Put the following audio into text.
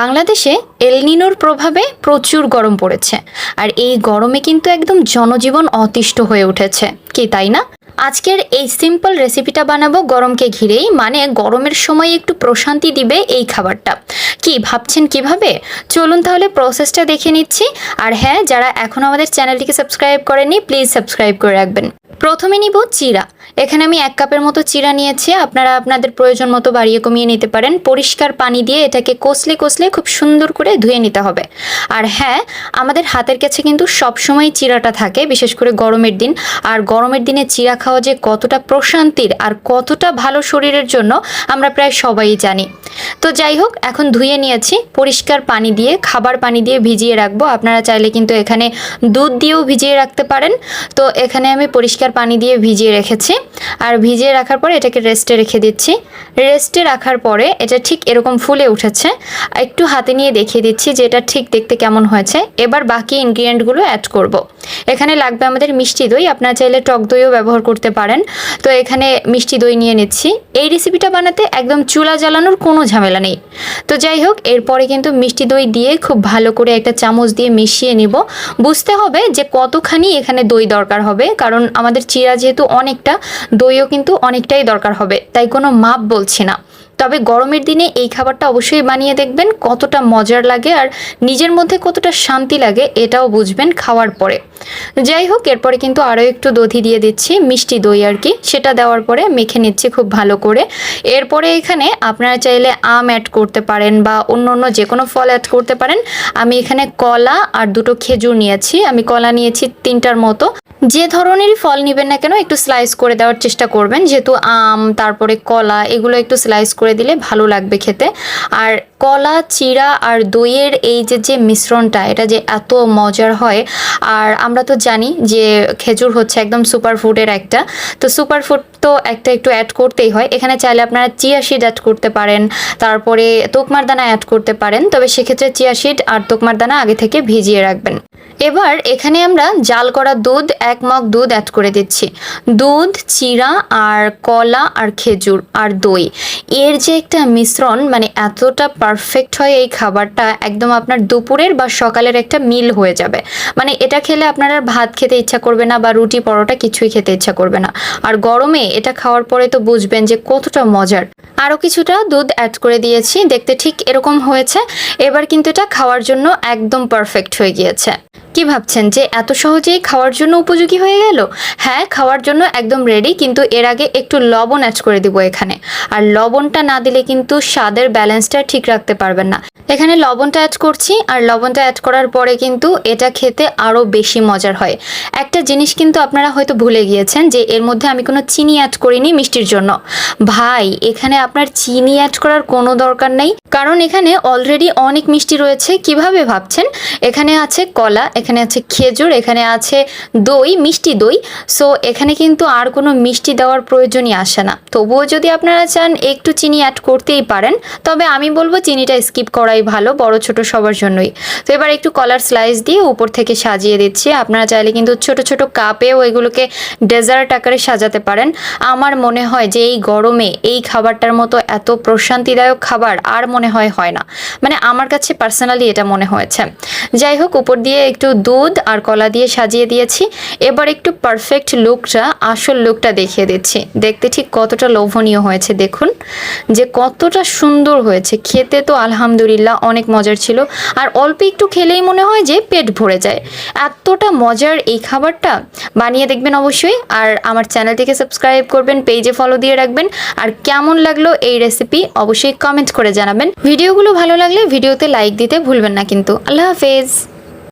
বাংলাদেশে এলনিনোর প্রভাবে প্রচুর গরম পড়েছে, আর এই গরমে কিন্তু একদম জনজীবন অতিষ্ঠ হয়ে উঠেছে। কি তাই না? আজকের এই সিম্পল রেসিপিটা বানাবো গরমকে ঘিরেই মানে গরমের সময় একটু প্রশান্তি দিবে এই খাবারটা। কি, ভাবছেন কীভাবে? চলুন তাহলে প্রসেসটা দেখে নিচ্ছি। আর হ্যাঁ যারা এখন আমাদের চ্যানেলটিকে সাবস্ক্রাইব করেননি প্লিজ সাবস্ক্রাইব করে রাখবেন। প্রথমে নিব চিরা। এখানে আমি এক কাপের মতো চিরা নিয়েছি। আপনারা আপনাদের প্রয়োজন মতো বাড়িয়ে কমিয়ে নিতে পারেন। পরিষ্কার পানি দিয়ে এটাকে কষলে কষলে খুব সুন্দর করে ধুয়ে নিতে হবে। আর হ্যাঁ আমাদের হাতের কাছে কিন্তু সবসময় চিরাটা থাকে, বিশেষ করে গরমের দিন। আর গরমের দিনে চিরা খাওয়া যে কতটা প্রশান্তির আর কতটা ভালো শরীরের জন্য আমরা প্রায় সবাই জানি। তো যাই হোক, এখন ধুয়ে নিয়েছি। পরিষ্কার পানি দিয়ে, খাবার পানি দিয়ে ভিজিয়ে রাখব। আপনারা চাইলে কিন্তু এখানে দুধ দিয়েও ভিজিয়ে রাখতে পারেন। তো এখানে আমি পরিষ্কার পানি দিয়ে ভিজিয়ে রেখেছি। আর ভিজিয়ে রাখার পরে এটাকে রেস্টে রেখে দিচ্ছি। রেস্টে রাখার পরে এটা ঠিক এরকম ফুলে উঠেছে। একটু হাতে নিয়ে দেখিয়ে দিচ্ছি যে এটা ঠিক দেখতে কেমন হয়েছে। এবার বাকি ইনগ্রিডিয়েন্টগুলো অ্যাড করব। এখানে লাগবে আমাদের মিষ্টি দই। আপনারা চাইলে টক দইও ব্যবহার করতে পারেন। তো এখানে মিষ্টি দই নিয়ে নিচ্ছি। এই রেসিপিটা বানাতে একদম চুলা জ্বালানোর কোনো ঝামেলা নেই। তো যাই হোক, এরপরে কিন্তু মিষ্টি দই দিয়ে খুব ভালো করে একটা চামচ দিয়ে মিশিয়ে নিব। বুঝতে হবে যে কতখানি এখানে দই দরকার হবে, কারণ আমাদের চিরা যেহেতু অনেকটা, দইও কিন্তু অনেকটাই দরকার হবে, তাই কোনো মাপ বলছি না। তবে গরমের দিনে এই খাবারটা অবশ্যই বানিয়ে দেখবেন, কতটা মজার লাগে আর নিজের মধ্যে কতটা শান্তি লাগে এটাও বুঝবেন খাওয়ার পরে। যাই হোক, এরপরে কিন্তু আরও একটু দধি দিয়ে দিচ্ছি, মিষ্টি দই আর কি। সেটা দেওয়ার পরে মেখে নিচ্ছি খুব ভালো করে। এরপরে এখানে আপনারা চাইলে আম অ্যাড করতে পারেন বা অন্য অন্য যে কোনো ফল অ্যাড করতে পারেন। আমি এখানে কলা আর দুটো খেজুর নিয়েছি। আমি কলা নিয়েছি তিনটার মতো। যে ধরনেরই ফল নেবেন না কেন, একটু স্লাইস করে দেওয়ার চেষ্টা করবেন। যেহেতু আম, তারপরে কলা, এগুলো একটু স্লাইস করে দিলে ভালো লাগবে খেতে। আর কলা চিরা আর দইয়ের এই যে যে মিশ্রণটা, এটা যে এত মজার হয়। আর আমরা তো জানি যে খেজুর হচ্ছে একদম সুপার ফুডের একটা। তো সুপার ফুড তো একটা একটু অ্যাড করতেই হয়। এখানে চাইলে আপনারা চিয়া সিড অ্যাড করতে পারেন। তারপরে তোকমার দানা অ্যাড করতে পারেন। তবে সেক্ষেত্রে চিয়া সিড আর তোকমার দানা আগে থেকে ভিজিয়ে রাখবেন। এবার এখানে আমরা জাল করা দুধ, এক মগ দুধ অ্যাড করে দিচ্ছি। দুধ চিরা আর কলা আর খেজুর আর দই। এর যে একটা মিশ্রণ মানে এতটা পারফেক্ট হয় এই খাবারটা একদম আপনার দুপুরের বা সকালের একটা মিল হয়ে যাবে। মানে এটা খেলে আপনার আর ভাত খেতে ইচ্ছা করবে না বা রুটি পরোটা কিছুই খেতে ইচ্ছা করবে না। আর গরমে এটা খাওয়ার পরে তো বুঝবেন যে কতটা মজার। আরও কিছুটা দুধ অ্যাড করে দিয়েছি, দেখতে ঠিক এরকম হয়েছে। এবার কিন্তু এটা খাওয়ার জন্য একদম পারফেক্ট হয়ে গিয়েছে। কি ভাবছেন যে এত সহজেই খাওয়ার জন্য উপযোগী হয়ে গেল? হ্যাঁ খাওয়ার জন্য একদম রেডি কিন্তু এর আগে একটু লবণ অ্যাড করে দিব এখানে। আর লবণটা না দিলে কিন্তু স্বাদের ব্যালেন্সটা ঠিক রাখতে পারবেন না। এখানে লবণটা অ্যাড করছি, আর লবণটা অ্যাড করার পরে কিন্তু এটা খেতে আরও বেশি মজার হয়। একটা জিনিস কিন্তু আপনারা হয়তো ভুলে গিয়েছেন যে এর মধ্যে আমি কোনো চিনি অ্যাড করিনি মিষ্টির জন্য। ভাই, এখানে আপনার চিনি অ্যাড করার কোনো দরকার নেই। কারণ এখানে অলরেডি অনেক মিষ্টি রয়েছে। কীভাবে ভাবছেন? এখানে আছে কলা এখানে আছে খেজুর, এখানে আছে দই, মিষ্টি দই। সো এখানে কিন্তু আর কোনো মিষ্টি দেওয়ার প্রয়োজনই আসে না। তবুও যদি আপনারা চান একটু চিনি অ্যাড করতেই পারেন, তবে আমি বলব চিনিটা স্কিপ করাই ভালো, বড় ছোট সবার জন্যই। তো এবার একটু কলার স্লাইস দিয়ে উপর থেকে সাজিয়ে দিচ্ছি। আপনারা চাইলে কিন্তু ছোট ছোট কাপেও এগুলোকে ডেজার্ট আকারে সাজাতে পারেন। আমার মনে হয় যে এই গরমে এই খাবারটার মতো এত প্রশান্তিদায়ক খাবার আর মনে হয় হয় না। মানে আমার কাছে পার্সোনালি এটা মনে হয়েছে। যাই হোক, উপর দিয়ে একটু দুধ আর কলা দিয়ে সাজিয়ে দিয়েছি। এবার একটু পারফেক্ট লুকটা আসল লুকটা দেখিয়ে দিচ্ছি। দেখতে ঠিক কতটা লোভনীয় হয়েছে, দেখুন। যে কতটা সুন্দর হয়েছে, খেতে তো আলহামদুলিল্লাহ অনেক মজার ছিল। আর অল্প একটু খেলেই মনে হয় যে পেট ভরে যায়। এতটা মজার এই খাবারটা বানিয়ে দেখবেন অবশ্যই। আর আমার চ্যানেলটিকে সাবস্ক্রাইব করবেন পেজে ফলো দিয়ে রাখবেন। আর কেমন লাগল এই রেসিপি অবশ্যই কমেন্ট করে জানাবেন। ভিডিওগুলো ভালো লাগলে ভিডিওতে লাইক দিতে ভুলবেন না কিন্তু। আল্লাহ হাফেজ।